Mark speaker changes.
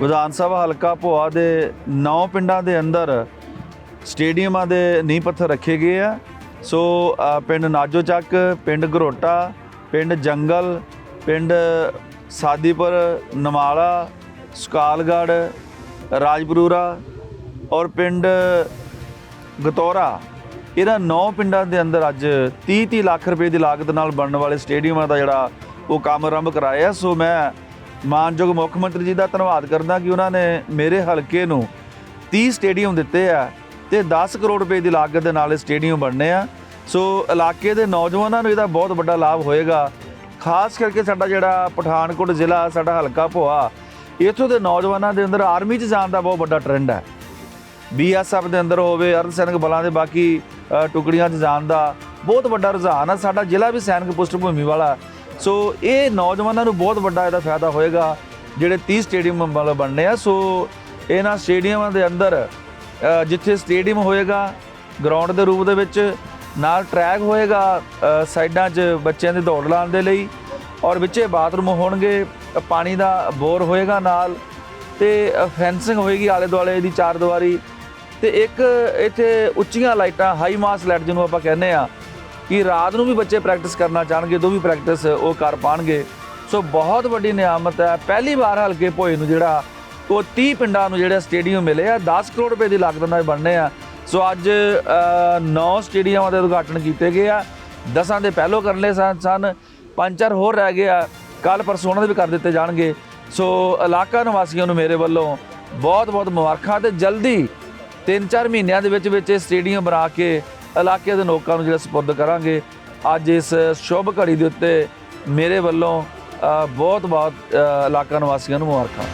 Speaker 1: ਵਿਧਾਨ ਸਭਾ ਹਲਕਾ ਭੋਆ ਦੇ 9 ਪਿੰਡਾਂ ਦੇ ਅੰਦਰ ਸਟੇਡੀਅਮਾਂ ਦੇ ਨੀਂਹ ਪੱਥਰ ਰੱਖੇ ਗਏ ਆ। ਸੋ ਪਿੰਡ ਨਾਜੋ ਚੱਕ, ਪਿੰਡ ਘਰੋਟਾ, ਪਿੰਡ ਜੰਗਲ, ਪਿੰਡ ਸਾਦੀਪੁਰ ਨਮਾਲਾ ਸੁਕਾਲਗੜ ਰਾਜਪੁਰੂਰਾ ਔਰ ਪਿੰਡ ਗਤੌਰਾ। ਇਹਨਾਂ 9 ਪਿੰਡਾਂ ਦੇ ਅੰਦਰ ਅੱਜ 30 30 ਲੱਖ ਰੁਪਏ ਦੀ ਲਾਗਤ ਨਾਲ ਬਣਨ ਵਾਲੇ ਸਟੇਡੀਅਮਾਂ ਦਾ ਜਿਹੜਾ ਉਹ ਕੰਮ ਆਰੰਭ ਕਰਾਇਆ। ਸੋ, ਮੈਂ ਮਾਨਯੋਗ ਮੁੱਖ ਮੰਤਰੀ ਜੀ ਦਾ ਧੰਨਵਾਦ ਕਰਦਾ ਕਿ ਉਹਨਾਂ ਨੇ ਮੇਰੇ ਹਲਕੇ ਨੂੰ 30 ਸਟੇਡੀਅਮ ਦਿੱਤੇ ਆ ਤੇ 10 ਕਰੋੜ ਰੁਪਏ ਦੀ ਲਾਗਤ ਦੇ ਨਾਲ ਇਹ ਸਟੇਡੀਅਮ ਬਣਨੇ ਆ। ਸੋ ਇਲਾਕੇ ਦੇ ਨੌਜਵਾਨਾਂ ਨੂੰ ਇਹਦਾ ਬਹੁਤ ਵੱਡਾ ਲਾਭ ਹੋਏਗਾ। ਖਾਸ ਕਰਕੇ ਸਾਡਾ ਜਿਹੜਾ ਪਠਾਨਕੋਟ ਜ਼ਿਲ੍ਹਾ, ਸਾਡਾ ਹਲਕਾ ਭੋਆ, ਇੱਥੋਂ ਦੇ ਨੌਜਵਾਨਾਂ ਦੇ ਅੰਦਰ ਆਰਮੀ 'ਚ ਜਾਣ ਦਾ ਬਹੁਤ ਵੱਡਾ ਟ੍ਰੈਂਡ ਹੈ। ਬੀਐਸਐਫ ਦੇ ਅੰਦਰ ਹੋਵੇ, ਅਰਧ ਸੈਨਿਕ ਬਲਾਂ ਦੇ ਬਾਕੀ ਟੁਕੜੀਆਂ 'ਚ ਜਾਣ ਦਾ ਬਹੁਤ ਵੱਡਾ ਰੁਝਾਨ ਆ। ਸਾਡਾ ਜ਼ਿਲ੍ਹਾ ਵੀ ਸੈਨਿਕ ਪੁਸ਼ਟ ਭੂਮੀ ਵਾਲਾ ਸੋ ਇਹ ਨੌਜਵਾਨਾਂ ਨੂੰ ਬਹੁਤ ਵੱਡਾ ਇਹਦਾ ਫਾਇਦਾ ਹੋਏਗਾ, ਜਿਹੜੇ 30 ਸਟੇਡੀਅਮ ਮਤਲਬ ਬਣਨੇ ਆ। ਸੋ ਇਹਨਾਂ ਸਟੇਡੀਅਮਾਂ ਦੇ ਅੰਦਰ ਜਿੱਥੇ ਸਟੇਡੀਅਮ ਹੋਏਗਾ ਗਰਾਊਂਡ ਦੇ ਰੂਪ ਦੇ ਵਿੱਚ, ਨਾਲ ਟਰੈਕ ਹੋਏਗਾ ਸਾਈਡਾਂ 'ਚ ਬੱਚਿਆਂ ਦੇ ਦੌੜ ਲਾਉਣ ਦੇ ਲਈ, ਔਰ ਵਿੱਚੇ ਬਾਥਰੂਮ ਹੋਣਗੇ, ਪਾਣੀ ਦਾ ਬੋਰ ਹੋਏਗਾ ਨਾਲ, ਤੇ ਫੈਂਸਿੰਗ ਹੋਏਗੀ ਆਲੇ ਦੁਆਲੇ ਦੀ ਚਾਰ ਦੀਵਾਰੀ। ਤੇ ਇੱਕ ਇੱਥੇ ਉੱਚੀਆਂ ਲਾਈਟਾਂ ਹਾਈ ਮਾਸ ਲਾਈਟ ਜਿਹਨੂੰ ਆਪਾਂ ਕਹਿੰਦੇ ਆ ਕਿ ਰਾਤ ਨੂੰ ਵੀ ਬੱਚੇ ਪ੍ਰੈਕਟਿਸ ਕਰਨਾ ਚਾਹਣਗੇ ਦੋ ਵੀ ਪ੍ਰੈਕਟਿਸ ਉਹ ਕਰ ਪਾਣਗੇ। ਸੋ ਬਹੁਤ ਵੱਡੀ ਨਿਆਮਤ ਹੈ। ਪਹਿਲੀ ਵਾਰ ਹਲਕੇ ਭੋਏ ਨੂੰ ਜਿਹੜਾ ਉਹ 30 ਪਿੰਡਾਂ ਨੂੰ ਜਿਹੜੇ ਸਟੇਡੀਅਮ ਮਿਲੇ ਆ 10 ਕਰੋੜ ਰੁਪਏ ਦੀ ਲਾਗਤ ਨਾਲ ਬਣਨੇ ਆ। ਸੋ ਅੱਜ 9 ਸਟੇਡੀਅਮਾਂ ਦੇ ਉਦਘਾਟਨ ਕੀਤੇ ਗਏ ਆ। ਦਸਾਂ ਦੇ ਪਹਿਲੋਂ ਕਰਨੇ ਸਨ ਸਨ। ਪੰਜ ਚਾਰ ਹੋਰ ਰਹਿ ਗਏ ਆ। ਕੱਲ ਪਰਸੋਂ ਉਹਨਾਂ ਦੇ ਵੀ ਕਰ ਦਿੱਤੇ ਜਾਣਗੇ। ਸੋ ਇਲਾਕਾ ਨਿਵਾਸੀਆਂ ਨੂੰ ਮੇਰੇ ਵੱਲੋਂ ਬਹੁਤ ਬਹੁਤ ਮੁਬਾਰਕਾਂ ਤੇ ਜਲਦੀ 3-4 ਮਹੀਨਿਆਂ ਦੇ ਵਿੱਚ ਵਿੱਚ ਇਹ ਸਟੇਡੀਅਮ ਬਣਾ ਕੇ ਇਲਾਕੇ ਦੇ ਲੋਕਾਂ ਨੂੰ ਜਿਹੜਾ ਸਪੁਰਦ ਕਰਾਂਗੇ। ਅੱਜ ਇਸ ਸ਼ੁਭ ਘੜੀ ਦੇ ਉੱਤੇ ਮੇਰੇ ਵੱਲੋਂ ਬਹੁਤ ਬਹੁਤ ਇਲਾਕਾ ਨਿਵਾਸੀਆਂ ਨੂੰ ਮੁਬਾਰਕਾਂ।